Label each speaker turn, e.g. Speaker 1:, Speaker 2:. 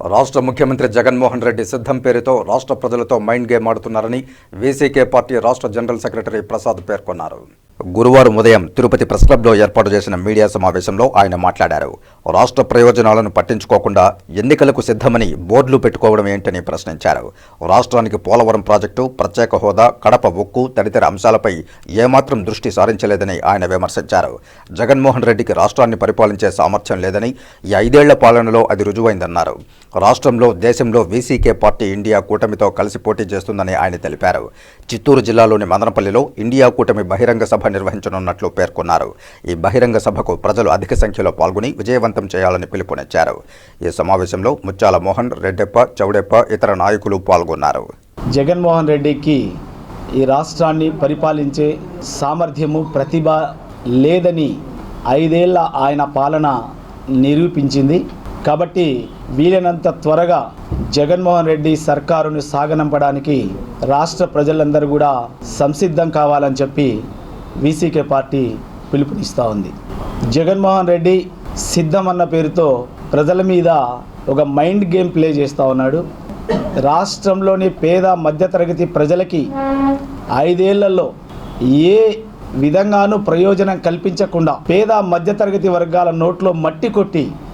Speaker 1: రాష్ట్ర ముఖ్యమంత్రి జగన్మోహన్ రెడ్డి సిద్ధం పేరుతో రాష్ట్ర ప్రజలతో మైండ్ గేమ్ ఆడుతున్నారని వీసీకే పార్టీ రాష్ట్ర జనరల్ సెక్రటరీ ప్రసాద్ పేర్కొన్నారు. గురువారం ఉదయం తిరుపతి ప్రెస్ క్లబ్లో ఏర్పాటు చేసిన మీడియా సమావేశంలో ఆయన మాట్లాడారు. రాష్ట్ర ప్రయోజనాలను పట్టించుకోకుండా ఎన్నికలకు సిద్ధమని బోర్డులు పెట్టుకోవడం ఏంటని ప్రశ్నించారు. రాష్ట్రానికి పోలవరం ప్రాజెక్టు ప్రత్యేక హోదా కడప ఉక్కు తదితర అంశాలపై ఏమాత్రం దృష్టి సారించలేదని ఆయన విమర్శించారు. జగన్మోహన్ రెడ్డికి రాష్ట్రాన్ని పరిపాలించే సామర్థ్యం లేదని ఈ ఐదేళ్ళ పాలనలో అది రుజువైందన్నారు. రాష్ట్రంలో దేశంలో వీసీకే పార్టీ ఇండియా కూటమితో కలిసి పోటీ చేస్తుందని ఆయన తెలిపారు. చిత్తూరు జిల్లాలోని మదనపల్లిలో ఇండియా కూటమి బహిరంగ సభ నిర్వహించనున్నట్లు పేర్కొన్నారు. ఈ బహిరంగ సభకు ప్రజలు అధిక సంఖ్యలో పాల్గొని విజయవంతం చేయాలని పిలుపునిచ్చారు. ఈ సమావేశంలో ముత్యాల మోహన్ రెడ్డెప్ప చౌడెప్ప ఇతర నాయకులు పాల్గొన్నారు.
Speaker 2: జగన్మోహన్ రెడ్డికి ఈ రాష్ట్రాన్ని పరిపాలించే సామర్థ్యము ప్రతిభ లేదని ఐదేళ్ళ ఆయన పాలన నిరూపించింది. కాబట్టి వీలైనంత త్వరగా జగన్మోహన్ రెడ్డి సర్కారును సాగనంపడానికి రాష్ట్ర ప్రజలందరూ కూడా సంసిద్ధం కావాలని చెప్పి వీసీకే పార్టీ పిలుపునిస్తూ ఉంది. జగన్మోహన్ రెడ్డి సిద్ధం అన్న పేరుతో ప్రజల మీద ఒక మైండ్ గేమ్ ప్లే చేస్తూ ఉన్నాడు. రాష్ట్రంలోని పేద మధ్యతరగతి ప్రజలకి ఐదేళ్ళలో ఏ విధంగానూ ప్రయోజనం కల్పించకుండా పేద మధ్యతరగతి వర్గాల నోట్లో మట్టి కొట్టి